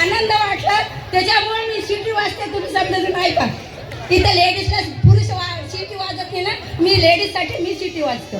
आनंद वाटला. त्याच्यामुळे मी शिटी वाजते तुम्ही समजून ऐका. तिथं लेडीजला पुरुष वा शिटी वाजत नाही ना? मी लेडीजसाठी मी शिटी वाजतो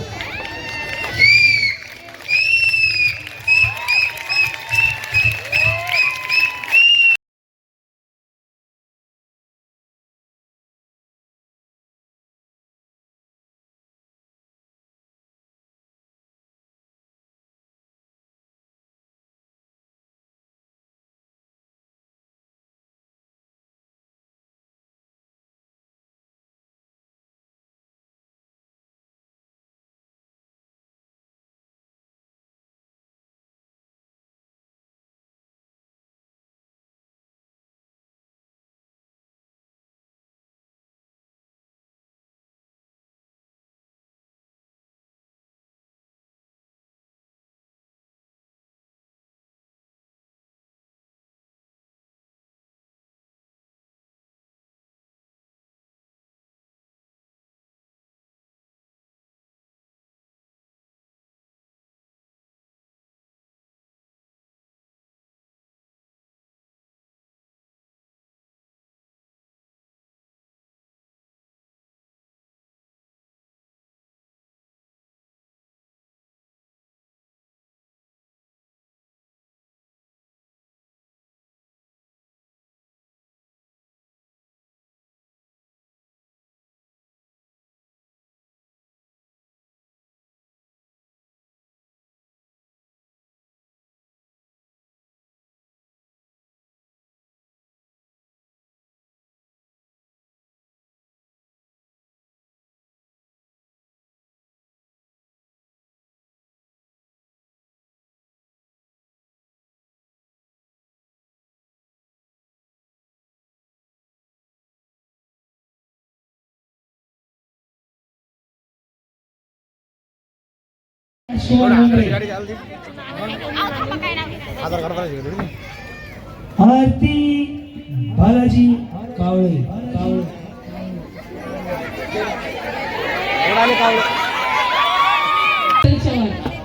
Aarti Balaji Kawale Kawale.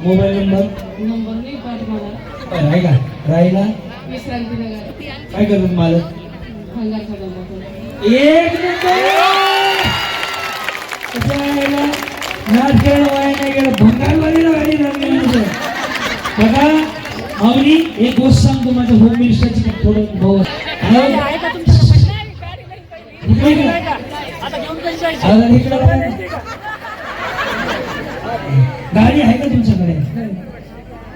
Mobile number? Number नाही पाठ मला. आहे का? राहिला? विश्रांतीनगर काय करतात मालक? एक नंबर बघा माऊली एक गोष्ट सांगतो माझ्या होम मिनिस्टरची थोडं भाऊ. गाडी आहे का तुमच्याकडे?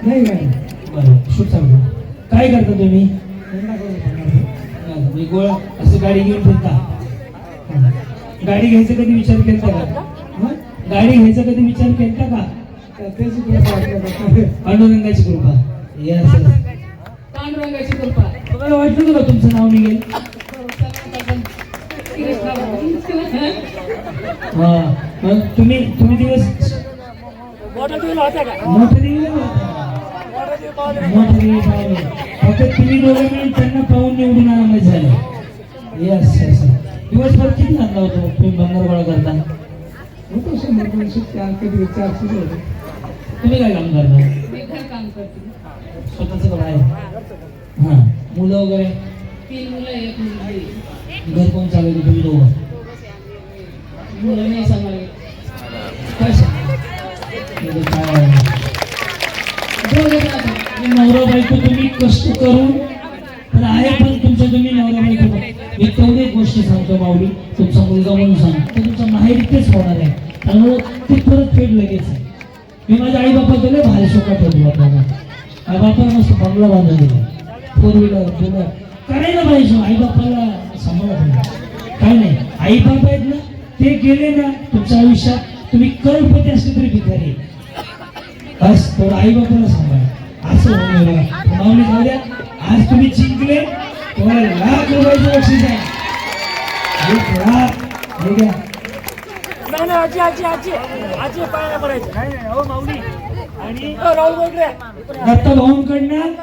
नाही गाडी. बरं चालू काय करता तुम्ही? गोळा. असं गाडी घेऊन फिरता. गाडी घ्यायचा कधी विचार केलता का? हा? गाडी घ्यायचा कधी विचार केलता का? कृपा पांडुरंगाची कृपा. येस पांडुरंगाची कृपा. तुम्हाला वाटलं का तुमचं नाव निघेल? हा. मग तुम्ही तुम्ही दिवस मोठं दिवस मोठं दिवस पावले. फक्त तुम्ही दोघं मिळून त्यांना पाहून निवडून आरामात झालं येस येस दिवसभर किती धंदा होतो? तुम्ही भंगार गोळा करता? होतो शंभर दोनशे चार कधी चारशे होते तुम्ही काय काम करता मी घर काम करते स्वतःच घर आहे हा मुलं वगैरे तीन मुलं एक मुलगी घर कोण चालवते तुम्ही दोघं मुलं नाही सांभाळले काय सांगा म्हणजे काय आहे? दोघे राहतात नवरा बायको तुम्ही कष्ट करून तर आहे पण तुमचं तुम्ही नवरा बायको बघा. मी तेवढी एक गोष्ट सांगतो माऊली तुमचा मुलगा म्हणून सांगतो तर तुमचा माहेर होणार आहे. त्यामुळं ते परत फेड लगेच आहे. मी माझ्या आई बापा दिले भारी शोका ठेवली बापाला आई बापाला मस्त बंगला बांधून दिला. फोर व्हीलर दिलं. करायला पाहिजे आई बापाला सांभाळा काय नाही आई बाप आहेत ना ते गेले ना तुमच्या आयुष्यात तुम्ही करोडपती असले तरी भिकारी. बस थोडं आई बापाला सांभाळा. असं होऊन गेलं. माऊली जाऊ द्या आज तुम्ही जिंकले तुम्हाला लाख रुपयाचं बक्षीस आहे. एक लाख हे घ्या. आजी आजी आजी. आजी पाया पडायचे नाही नाही हो माऊली. आणि राहुल गोगरे. दत्ता भाऊंकडनं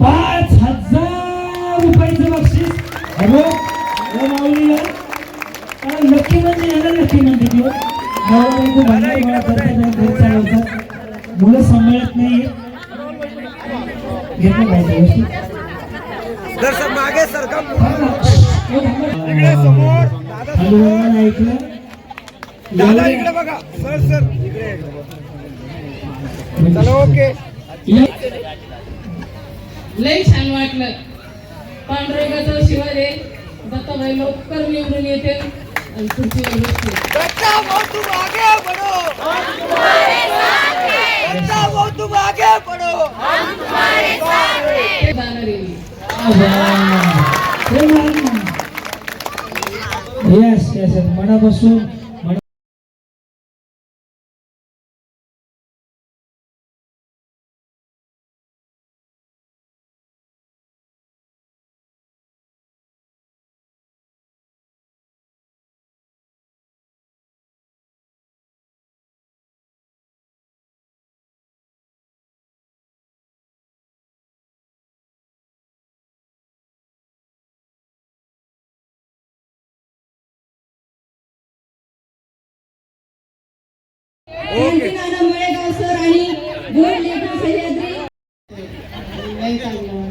पाच हजार रुपयाचं बक्षीस. माऊलीला काय नक्की म्हणजे याला नक्की म्हणते की हो. करतात मुलं सांभाळत नाही घेतलं पाहिजे दर्शक मागे ऐकलं? दादा इकडे बघा. Sir sir. इकडे चला ओके. लय छान वाटलं. पांडुरंगाचा शिवाय रे दत्ताबाई लवकर निवडून येते आणि बसते दत्ता भाऊ तुम आगे बढ़ो दत्ता भाऊ तुम आगे बढ़ो ते जाणार. आहे मी. येस येस मनापासून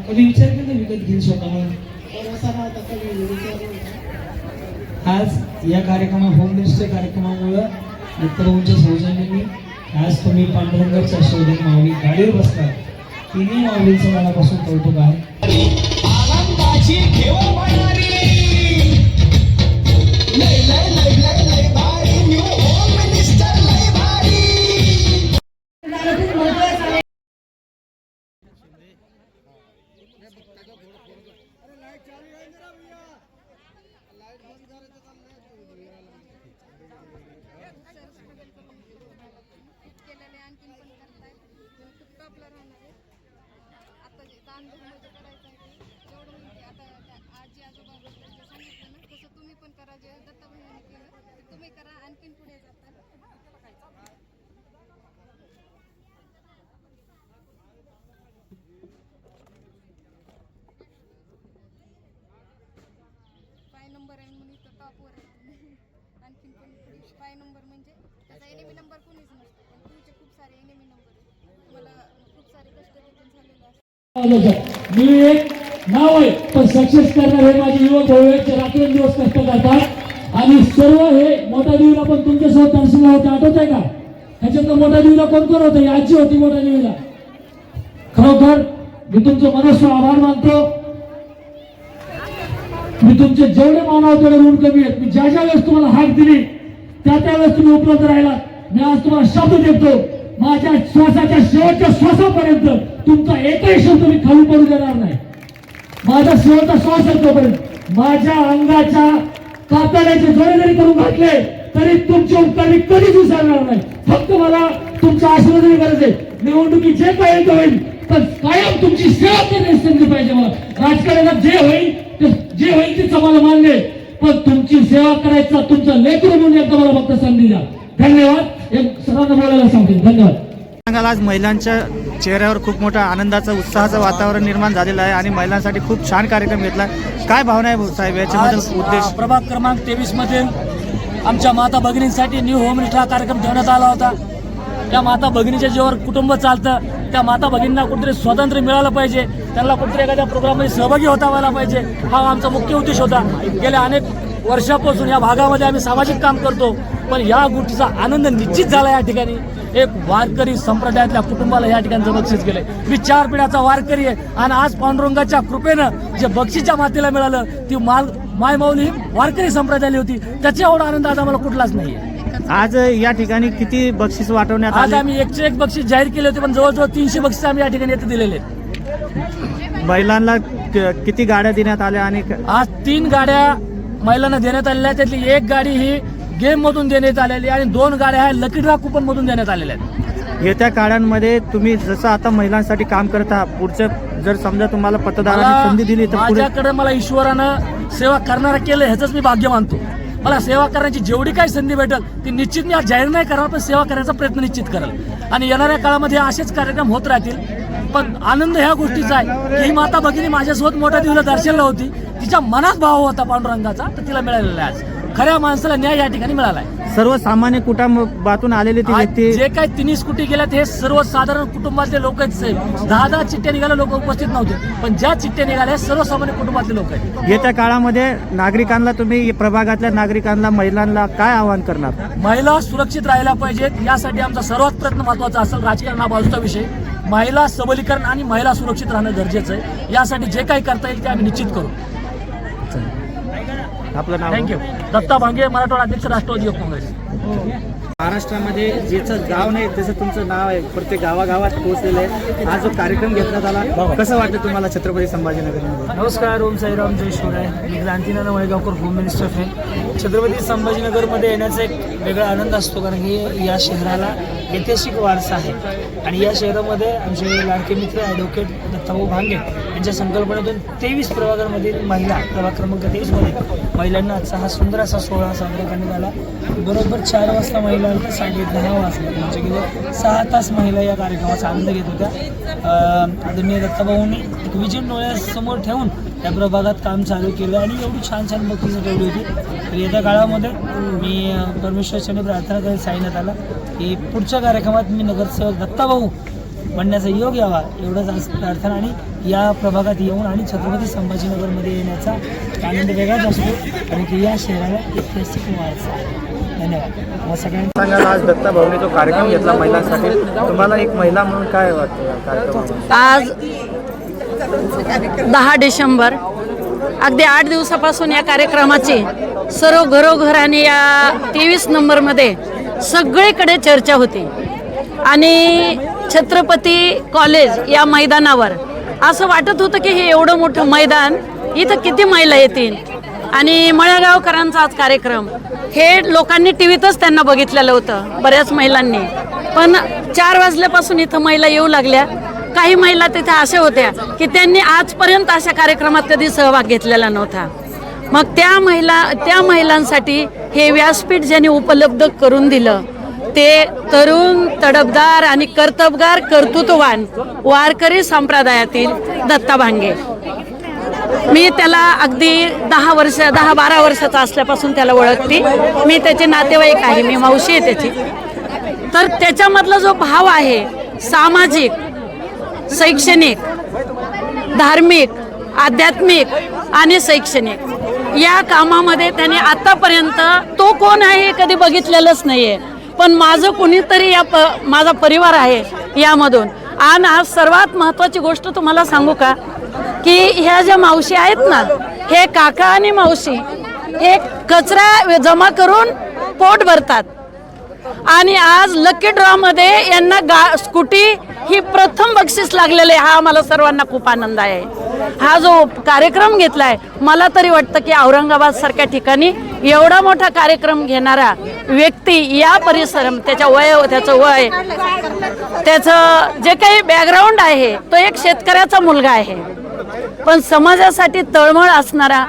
कधी विचार केला विकत घेईल स्वतः आज या कार्यक्रमा होम मिनिस्टर कार्यक्रमामुळं मित्रभाऊंच्या सौजन्याने आज तुम्ही पांडुरंगाच्या शोधन माऊली गाडीवर बसतात तिन्ही माऊलींचं मनापासून कौतुक आहे. आणखीन पुढे जातात. पाय नंबर आहे म्हणून इथं टॉपवर आहे. आणखीन पाय नंबर म्हणजे? त्याचा एनिमी नंबर कोणीच नसतो. पण तुमचे खूप सारे एनिमी नंबर तुम्हाला खूप सारे कष्ट तिथून झालेले असतात. मी एक नाव आहे पण सक्सेस करणार हे माझे युवक भविष्य रात्रंदिवस कष्ट करतात. आणि सर्व हे मोठ्या देवीला पण तुमच्यासोबत दर्शनला होते आठवत आहे का? ह्याच्यातलं मोठ्या देवीला कोण कोण होतं? ही आजी होती मोठ्या देवीला खरोखर मी तुमचं मनस्व आभार मानतो. मी तुमचे जेवढे मानव तेवढे ऋण कमी आहेत. मी ज्या ज्या वेळेस तुम्हाला हाक दिली त्या त्या वेळेस तुम्ही उपलब्ध राहिला मी आज तुम्हाला शब्द देतो माझ्या श्वासाच्या शेवटच्या श्वासापर्यंत तुमचा एकही शब्द मी खाली पडू देणार नाही. माझा शेवटचा श्वास आहे तोपर्यंत. माझ्या अंगाच्या कातड्याचे जोडे जरी करून घातले तरी तुमचे उपकार मी कधीच विसरणार नाही. फक्त मला तुमच्या आशीर्वादाची गरज आहे. निवडणुकीत जे काय येतं होईल पण कायम तुमची सेवा संधी पाहिजे मला. राजकारणात जे होईल ते जे होईल तेच मला मान्य आहे. पण तुमची सेवा करायचा तुमचं लेकर म्हणून एकदा मला फक्त संधी द्या. धन्यवाद. एक सर्वांना बोलायला सांगतो. धन्यवाद. सांगाल आज महिलांच्या चेहऱ्यावर खूप मोठा आनंदाचं उत्साहाचं वातावरण निर्माण झालेलं आहे आणि महिलांसाठी खूप छान कार्यक्रम घेतला काय भावना आहे साहेब? याच्याबद्दल उद्देश प्रभाग क्रमांक तेवीस मधील आमच्या माता भगिनींसाठी न्यू होम हा कार्यक्रम ठेवण्यात आला होता. त्या माता भगिनीच्या जीवावर कुटुंब चालतं. त्या माता भगिनींना कुठेतरी स्वातंत्र्य मिळालं पाहिजे. त्यांना कुठेतरी एखाद्या प्रोग्राममध्ये सहभागी होता व्हायला पाहिजे. हा आमचा मुख्य उद्देश होता. गेल्या अनेक वर्षापासून या भागामध्ये आम्ही सामाजिक काम करतो. पण या गोष्टीचा आनंद निश्चित झाला या ठिकाणी. एक वारकरी संप्रदायातल्या कुटुंबाला या ठिकाणचं बक्षीस गेलंय. मी चार पिढ्याचा वारकरी आहे. आणि आज पांडुरंगाच्या कृपेनं जे बक्षीच्या मातेला मिळालं ती माल मायमाऊली वारकरी संप्रदायाली होती. त्याच्या एवढा आनंद आज आम्हाला कुठलाच नाहीये. आज या ठिकाणी किती बक्षीस वाटवण्यात आज आले? आम्ही एकशे एक बक्षीस जाहीर केले होते पण जवळजवळ तीनशे बक्षीस आम्ही या ठिकाणी येथे दिलेले. आहेत महिलांना क- किती गाड्या देण्यात आल्या आणि क- आज तीन गाड्या महिलांना देण्यात आलेल्या आहेत. त्यातली एक गाडी ही गेम मधून देण्यात आलेली आहे आणि दोन गाड्या ह्या लकी ड्रा कुपन मधून देण्यात आलेल्या आहेत. येत्या काळांमध्ये तुम्ही जसं आता महिलांसाठी काम करत आहात पुढचं जर समजा तुम्हाला मतदारांनी संधी दिली तर पुढे माझ्याकडे मला ईश्वरानं सेवा करणारा केलं ह्याच मी भाग्य मानतो. मला सेवा करण्याची जेवढी काही संधी भेटेल ती निश्चित मी आज जाहीर नाही करणार पण सेवा करण्याचा प्रयत्न निश्चित करेल. आणि येणाऱ्या काळामध्ये असेच कार्यक्रम होत राहतील. पण आनंद ह्या गोष्टीचा आहे की ही माता भगिनी माझ्यासोबत मोठ्या देवीला दर्शनला होती. तिच्या मनात भाव होता पांडुरंगाचा तर तिला मिळालेला आहे आज. खऱ्या माणसाला न्याय या ठिकाणी मिळाला आहे सर्वसामान्य कुटुंबातून आलेली ती व्यक्ती जे काही तिन्ही स्कूटी गेल्यात हे सर्वसाधारण कुटुंबातले लोक आहेत दहा दहा चिठ्ठ्या निघाल्या लोक उपस्थित नव्हते. पण ज्या चिठ्ठ्या निघाल्या सर्वसामान्य कुटुंबातले लोक आहेत. येत्या काळामध्ये नागरिकांना तुम्ही प्रभागातल्या नागरिकांना महिलांना काय आवाहन करणार? महिला सुरक्षित राहायला पाहिजेत यासाठी आमचा सर्वात प्रयत्न महत्त्वाचा असेल राजकारण हा बाजूचा विषय. महिला सबलीकरण आणि महिला सुरक्षित राहणं गरजेचं आहे. यासाठी जे काही करता येईल ते आम्ही निश्चित करू. आपलं नाव थँक्यू दत्ता भांगे मराठवाडा अध्यक्ष राष्ट्रवादी युवक काँग्रेस. महाराष्ट्रामध्ये ज्याचं गाव नाही त्याचं तुमचं नाव आहे. प्रत्येक गावागावात पोहोचलेलं आहे. हा जो कार्यक्रम घेतला आला कसं वाटतं तुम्हाला छत्रपती संभाजीनगरमध्ये? नमस्कार ओम साईराम जय शिवराय. मी Krantinana Walgaonkar home minister friend Chhatrapati संभाजीनगरमध्ये येण्याचा एक वेगळा आनंद असतो कारण की या शहराला ऐतिहासिक वारसा आहे. आणि या शहरामध्ये आमचे लाडके मित्र ॲडव्होकेट दत्ताभाऊ भांगे यांच्या संकल्पनेतून तेवीस प्रभागांमधील महिला प्रभाग क्रमांक तेवीसमध्ये महिलांना आजचा हा सुंदर असा सोहळा साजरा करण्यात आला. बरोबर चार वाजता महिला आल्या, साडे दहा वाजता म्हणजे गेले सहा तास महिला या कार्यक्रमाचा आनंद घेत होत्या. आदरणीय दत्ताभाऊंनी एक विजन डोळ्यासमोर ठेवून त्या प्रभागात काम चालू केलं आणि एवढी छान छान बक्षिसं ठेवली होती. तर येत्या काळामध्ये मी परमेश्वरच्याने प्रार्थना करत सांगण्यात आला की पुढच्या कार्यक्रमात मी नगरसेवक दत्ताभाऊ बनण्याचा योग यावा एवढंच आज प्रार्थना आणि या प्रभागात येऊन आणि छत्रपती संभाजीनगरमध्ये येण्याचा आनंद वेगळाच असतो कारण की या शहराला ऐतिहासिक वारसा आहे. धन्यवाद. मग सगळ्यांना सांगाल आज दत्ता भाऊने जो कार्यक्रम घेतला महिलांसाठी तुम्हाला एक महिला म्हणून काय वाटतं या कार्यक्रमात? आज दहा डिसेंबर अगदी आठ दिवसापासून या कार्यक्रमाची सर्व घरोघराने या तेवीस नंबरमध्ये सगळीकडे चर्चा होती. आणि छत्रपती कॉलेज या मैदानावर. असं वाटत होतं की हे एवढं मोठं मैदान इथं किती महिला येतील? आणि मळ्यागावकरांचा आज कार्यक्रम. हे लोकांनी टी व्हीतच त्यांना बघितलेलं होतं बऱ्याच महिलांनी. पण चार वाजल्यापासून इथं महिला येऊ लागल्या. काही महिला तिथे अशा होत्या की त्यांनी आजपर्यंत अशा कार्यक्रमात कधी सहभाग घेतलेला नव्हता. मग त्या महिला त्या महिलांसाठी हे व्यासपीठ ज्यांनी उपलब्ध करून दिलं ते तरुण तडफदार आणि कर्तबगार कर्तृत्ववान वारकरी संप्रदायातील दत्ता भांगे. मी त्याला अगदी दहा वर्ष दहा बारा वर्षाचा असल्यापासून त्याला ओळखते. मी त्याचे नातेवाईक आहे मी मावशी आहे त्याची. तर त्याच्यामधला जो भाव आहे सामाजिक शैक्षणिक धार्मिक आध्यात्मिक आणि शैक्षणिक या कामामध्ये त्याने आतापर्यंत तो कोण आहे हे कधी बघितलेलंच नाहीये. पण माझं कुणीतरी या प माझा परिवार आहे यामधून. आणि आज सर्वात महत्त्वाची गोष्ट तुम्हाला सांगू का? की ह्या ज्या मावशी आहेत ना हे काका आणि मावशी हे कचरा जमा करून पोट भरतात. आणि आज लकी ड्रॉ मध्ये यांना गा स्कूटी ही प्रथम बक्षीस लागलेले हा आम्हाला सर्वांना खूप आनंद आहे. हा जो कार्यक्रम घेतलाय मला तरी वाटतं की औरंगाबाद सारख्या ठिकाणी एवढा मोठा कार्यक्रम घेणारा व्यक्ती या परिसर त्याच्या वय त्याचं वय त्याचं जे काही बॅकग्राऊंड आहे तो एक शेतकऱ्याचा मुलगा आहे. पण समाजासाठी तळमळ असणारा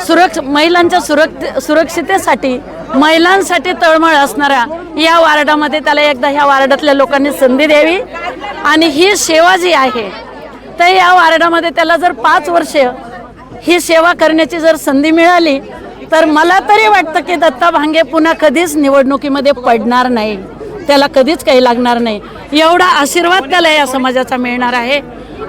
सुरक्ष महिलांच्या सुरक्ष सुरक्षितेसाठी महिलांसाठी तळमळ असणारा या वार्डामध्ये त्याला एकदा ह्या वार्डातल्या लोकांनी संधी द्यावी. आणि ही सेवा जी आहे तर या वार्डामध्ये त्याला जर पाच वर्ष ही सेवा करण्याची जर संधी मिळाली तर मला तरी वाटतं की दत्ता भांगे पुन्हा कधीच निवडणुकीमध्ये पडणार नाही. त्याला कधीच काही लागणार नाही. एवढा आशीर्वाद त्याला या समाजाचा मिळणार आहे.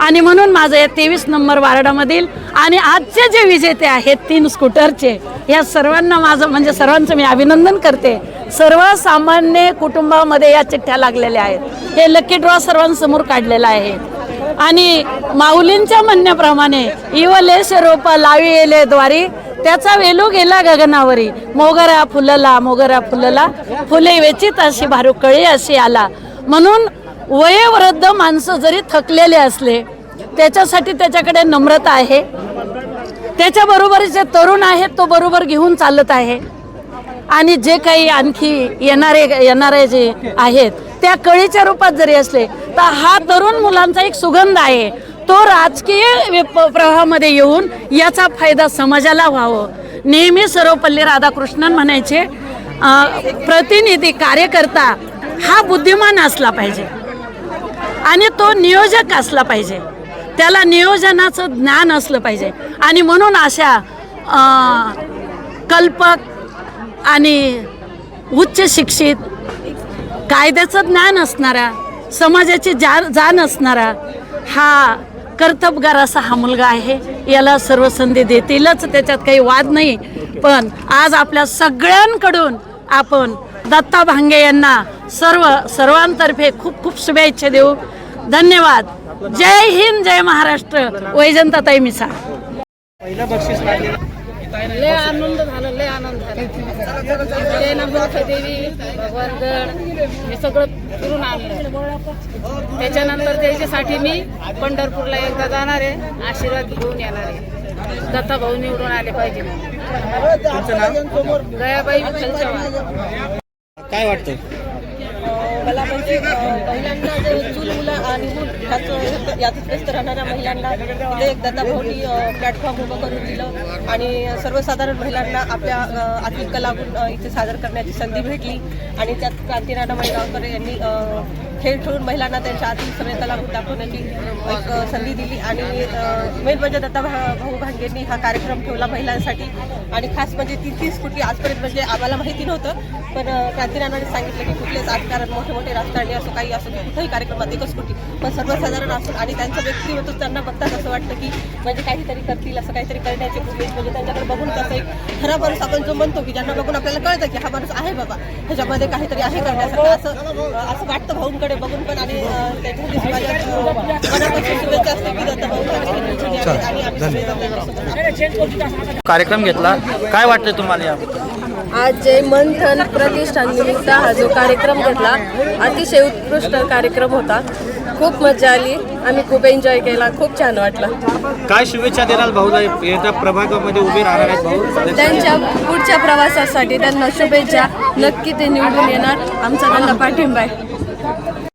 आणि म्हणून माझं या तेवीस नंबर वार्डामधील आणि आजचे जे विजेते आहेत तीन स्कूटरचे या सर्वांना माझं म्हणजे सर्वांचं मी अभिनंदन करते. सर्वसामान्य कुटुंबामध्ये या चिठ्ठ्या लागलेल्या आहेत. हे लकी ड्रॉ सर्वांसमोर काढलेला आहे. आणि माऊलींच्या म्हणण्याप्रमाणे इवलेश रोप लावी येले द्वारी त्याचा वेलू गेला गगनावरी. मोगरा फुलला मोगरा फुलला फुले वेचित अशी भारुकळी अशी आला. म्हणून वयोवृद्ध माणसं जरी थकलेले असले त्याच्यासाठी त्याच्याकडे नम्रता आहे. त्याच्याबरोबर जे तरुण आहेत तो बरोबर घेऊन चालत आहे. आणि जे काही आणखी येणारे येणारे जे आहेत त्या कळीच्या रूपात जरी असले तर हा तरुण मुलांचा एक सुगंध आहे. तो राजकीय प्रवाहामध्ये येऊन याचा फायदा समाजाला व्हावं. नेहमी सर्वपल्ली राधाकृष्णन म्हणायचे प्रतिनिधी कार्यकर्ता हा बुद्धिमान असला पाहिजे. आणि तो नियोजक असला पाहिजे. त्याला नियोजनाचं ज्ञान असलं पाहिजे. आणि म्हणून अशा कल्पक आणि उच्च शिक्षित कायद्याचं ज्ञान असणारा समाजाची जा जाण असणारा हा कर्तबगार असा हा मुलगा आहे. याला सर्व संधी देतीलच त्याच्यात काही वाद नाही. पण आज आपल्या सगळ्यांकडून आपण दत्ता भांगे यांना सर्व सर्वांतर्फे खूप खूप शुभेच्छा देऊ. धन्यवाद. जय हिंद जय महाराष्ट्र. वैजंताताई मिसा. पहिलं बक्षीस लागले. लय आनंद झाला लय आनंद झाला. जय देवी भगवानगड हे सगळं फिरून आणलं. त्याच्यानंतर त्याच्यासाठी मी पंढरपूरला एकदा जाणार आहे. आशीर्वाद घेऊन येणार आहे. दत्ता भाऊ निवडून आले पाहिजे. गयाबाई विठ्ठल काय वाटतंय? मला म्हणजे महिलांना जे चूल मुलं आणि मूल ह्याचं यातच व्यस्त राहणाऱ्या महिलांना ते एक दत्ता भाऊनी प्लॅटफॉर्म उभं करून दिलं. आणि सर्वसाधारण महिलांना आपल्या अं, आर्थिक कलागुण इथे सादर करण्याची संधी भेटली. आणि त्यात क्रांतीनाना महिलांकर यांनी खेळ खेळून महिलांना त्यांच्या आतील सगळे कलागुण दाखवण्याची एक संधी दिली. आणि मेन म्हणजे दत्ता भा- भाऊ भांगेंनी हा कार्यक्रम ठेवला महिलांसाठी. आणि खास म्हणजे ती तीस कोटी आजपर्यंत म्हणजे आम्हाला माहिती नव्हतं पण अं, क्रांतीनानाने सांगितलं की कुठलेच राजकारण मोठे मोठे राजकारणी असो काही असो कुठंही कार्यक्रमात एकच कोटी. पण सर्वसाधारण असो आणि त्यांचं व्यक्तिमत्व त्यांना बघताच असं वाटतं की म्हणजे काहीतरी करतील असं काहीतरी करण्याचे म्हणजे त्यांच्याकडे बघून कसं एक खरा माणूस आपण जो म्हणतो की ज्यांना बघून आपल्याला कळतं की हा माणूस आहे बाबा ह्याच्यामध्ये काहीतरी आहे करण्यासारखं. असं असं वाटतं भाऊंकडे बघून पण आणि त्याच्यासाठी मनापासून शुभेच्छा असते की दत्ता भाऊ कार्यक्रम घेतला. काय वाटतंय तुम्हाला याबद्दल? आज जय मंथन प्रतिष्ठान निमित्त हा जो कार्यक्रम घेतला अतिशय उत्कृष्ट कार्यक्रम होता. खूप मजा आली. आम्ही खूप एन्जॉय केला. खूप छान वाटलं. काय शुभेच्छा देणार भाऊ येत्या प्रभागामध्ये उभे राहणार आहेत भाऊ. त्यांच्या पुढच्या प्रवासासाठी त्यांना शुभेच्छा. नक्की ते निवडून येणार. आमचा त्यांना पाठिंबा आहे.